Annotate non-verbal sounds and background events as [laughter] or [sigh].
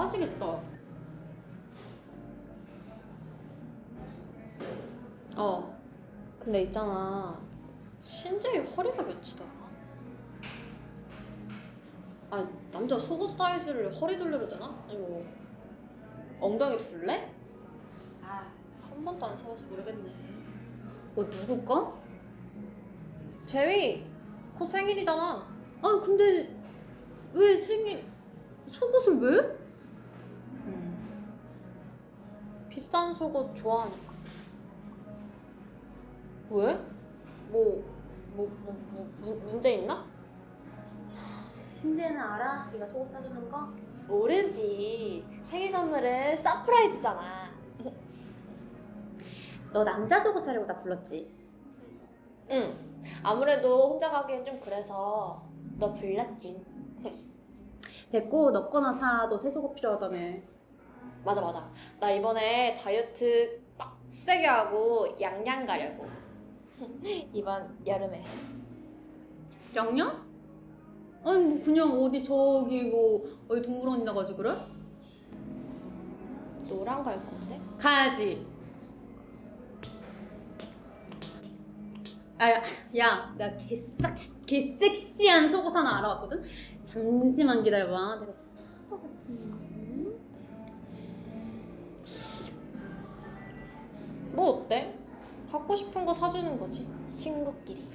하시겠다. 어. 근데 있잖아. 신재이 허리가 몇이더라? 아, 남자 속옷 사이즈를 허리 되나? 아니 뭐 엉덩이 둘래? 아, 한 번도 안 사봐서 모르겠네. 뭐 누구 거? 재위, 곧 생일이잖아. 아니 근데 왜 생일 속옷을 왜? 비싼 속옷 좋아하니까. 왜? 뭐, 뭐, 뭐, 뭐 문- 문제 있나? 신재는 알아? 네가 속옷 사주는 거? 모르지. 생일 선물은 서프라이즈잖아. 너 남자 속옷 사려고 나 불렀지? 응. 아무래도 혼자 가기엔 좀 그래서 너 불렀지. 됐고 너 거나 사. 너 새 속옷 필요하다며. 맞아 맞아. 나 이번에 다이어트 빡세게 하고 양양 가려고. [laughs] 이번 여름에. 양양? 아니 뭐 그냥 어디 저기 뭐 어디 동물원 나가지 그래? 너랑 갈 건데? 가야지. 아, 야, 나 개싹 개섹시한 속옷 하나 알아봤거든. 잠시만 기다려봐. 내가 찾을 것 같은 어때? 갖고 싶은 거 사주는 거지. 친구끼리.